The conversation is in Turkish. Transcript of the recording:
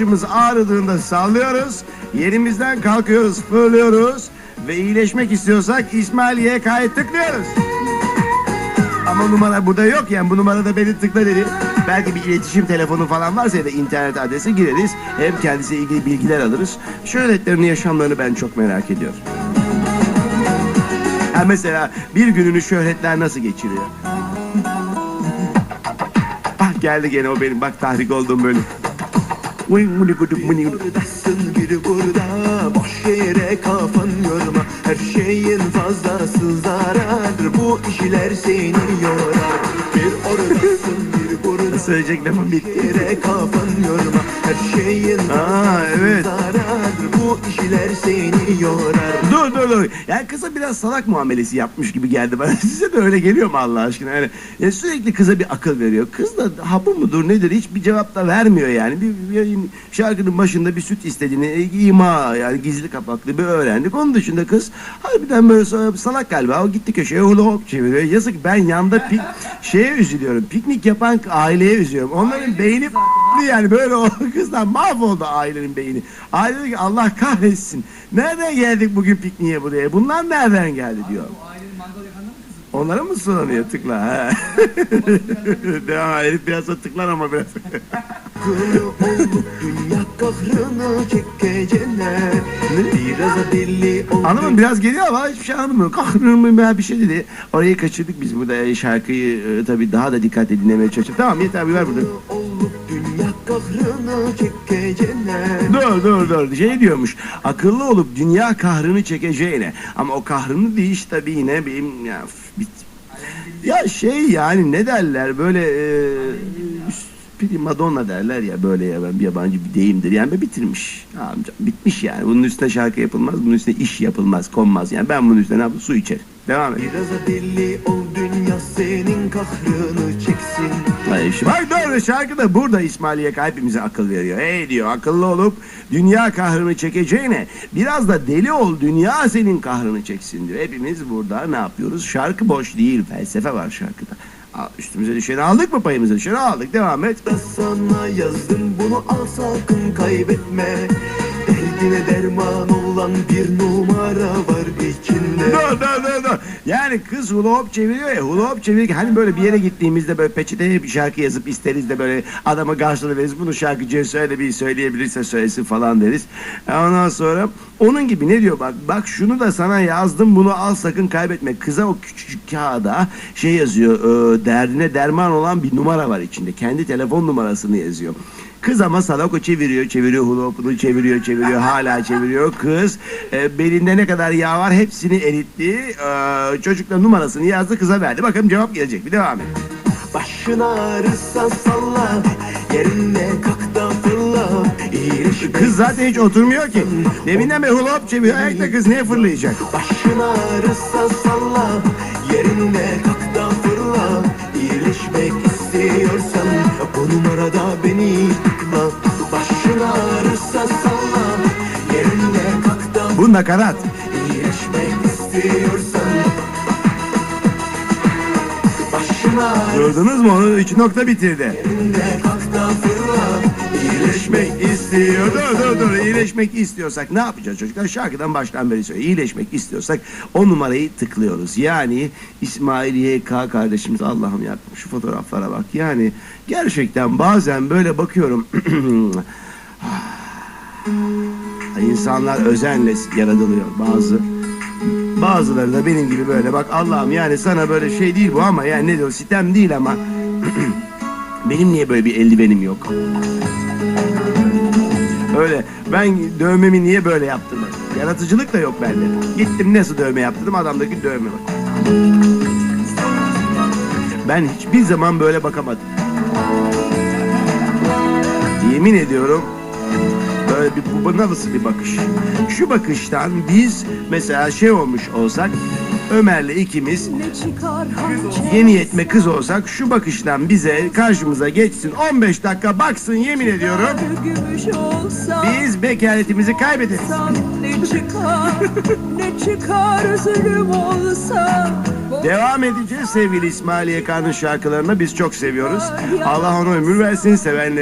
başımız ağrıdığında sallıyoruz. Yerimizden kalkıyoruz, fırlıyoruz. Ve iyileşmek istiyorsak İsmail YK'ya tıklıyoruz. Ama numara burada yok yani bu numarada beni tıkla dedi. Belki bir iletişim telefonu falan varsa ya da internet adresi gireriz. Hem kendisiyle ilgili bilgiler alırız. Şöhretlerin yaşamlarını ben çok merak ediyorum. Ha mesela bir gününü şöhretler nasıl geçiriyor? Bak geldi gene o benim bak tahrik olduğum bölüm. Muni guduk, muni guduk. Buradasın bir burada Boş yere kafan yorma Her şeyin fazlası zarar Bu işler seni yorar Bir oradasın bir burada Söyleyecek lafım bitti. yere kafan yorma Her şeyin fazlası evet. zarar Bu işler seni yorar Dur. Yani kıza biraz salak muamelesi yapmış gibi geldi bana. Size de öyle geliyor mu Allah aşkına? Yani, yani sürekli kıza bir akıl veriyor. Kız da hapı mudur nedir hiçbir cevap da vermiyor yani. Bir, bir şarkının başında bir süt istediğini e, ima yani gizli kapaklı bir öğrendik. Onun dışında kız harbiden böyle sa- salak galiba. O gitti köşeye hula hop çeviriyor. Yazık ben yanda pik, şeye üzülüyorum. Piknik yapan aileye üzülüyorum. Onların beyni f- yani böyle o kızdan mahvoldu ailenin beyni. Aile diyor ki Allah kahretsin. Nereden geldik bugün pikniğe buraya? Bunlar nereden geldi diyor. Onlara mı sulanıyor tıkla? Ha. Devam herif biraz da tıklar ama biraz. Dünya kahrını çekeceğine Biraz da deli ol Hanımım biraz geliyor ama hiçbir şey anlamıyorum. Kahrım ben bir şey dedi. Orayı kaçırdık biz burada şarkıyı e, tabii daha da dikkatli dinlemeye çalıştık. Tamam yeter bir ver burada. Kahrını çekeceğine Dur dur dur şey diyormuş. Akıllı olup dünya kahrını çekeceğine. Ama o kahrını değiş tabii yine benim ya, bit. Ya şey yani ne derler böyle e, prima donna derler ya böyle ya ben bir yabancı bir deyimdir. Yani ben bitirmiş. Amca bitmiş yani. Bunun üstüne şarkı yapılmaz. Bunun üstüne iş yapılmaz. Konmaz. Yani ben bunun üstüne ne yapayım? Su içerim. Devam et. Biraz da deli ol dünya senin kahrını çeksin İşte Bak doğru şarkı da burada İsmail Yaka hepimize akıl veriyor. Hey diyor akıllı olup dünya kahrını çekeceğine biraz da deli ol dünya senin kahrını çeksin diyor. Hepimiz burada ne yapıyoruz? Şarkı boş değil felsefe var şarkıda. Aa, Üstümüze düşeni aldık mı payımızı düşeni aldık devam et. Da sana yazdım bunu al sakın kaybetme Derdine derman olan bir numara var Yani kız hula hop çeviriyor ya hula hop çevirirken hani böyle bir yere gittiğimizde böyle peçeteye bir şarkı yazıp isteriz de böyle adama karşılığı veririz. Bunu şarkıcıya söyle bir söyleyebilirse söylesin falan deriz. Ondan sonra onun gibi ne diyor bak bak şunu da sana yazdım bunu al sakın kaybetme. Kıza o küçücük kağıda şey yazıyor e, derdine derman olan bir numara var içinde. Kendi telefon numarasını yazıyor. Kız ama salak o çeviriyor, çeviriyor hula hopunu çeviriyor, çeviriyor, hala çeviriyor. Kız e, belinde ne kadar yağ var hepsini eritti. E, çocukla numarasını yazdı kıza verdi. Bakalım cevap gelecek. Bir devam et. Başın ağrısa salla Yerinde kalk da fırla İyileşip Kız zaten hiç oturmuyor ki. Deminden beri hula hop çeviriyor. Ayakta kız neye fırlayacak? Başın ağrısa salla Yerinde kalk da fırla İyileşmek istiyorsan Bu numarada beni tıkla Başın ağrısa salla Yerinde kalk da Bu nakarat. İyileşmek istiyorsan Gördünüz mü onu? Üç nokta bitirdi. İyileşmek istiyor. Dur dur dur. İyileşmek istiyorsak ne yapacağız çocuklar? Şarkıdan baştan beri söylüyor. İyileşmek istiyorsak o numarayı tıklıyoruz. Yani İsmail YK kardeşimiz Allah'ım ya şu fotoğraflara bak. Yani gerçekten bazen böyle bakıyorum. İnsanlar özenle yaratılıyor bazı. Bazıları da benim gibi böyle bak Allah'ım yani sana böyle şey değil bu ama yani ne diyor sitem değil ama benim niye böyle bir eldivenim yok? Öyle. Ben dövmemi niye böyle yaptım? Yaratıcılık da yok bende. Gittim nasıl dövme yaptırdım adamdaki dövme var. Ben hiçbir zaman böyle bakamadım. Yemin ediyorum bir bu, nasıl bir bakış? Şu bakıştan biz mesela şey olmuş olsak Ömer'le ikimiz yeni yetme kız olsak şu bakıştan bize karşımıza geçsin 15 dakika baksın yemin ediyorum biz bekaretimizi kaybederiz. ne çıkar ne çıkar zulüm olsa Devam edeceğiz sevgili İsmail YK'nın şarkılarını biz çok seviyoruz. Allah ona ömür versin sevenlerine.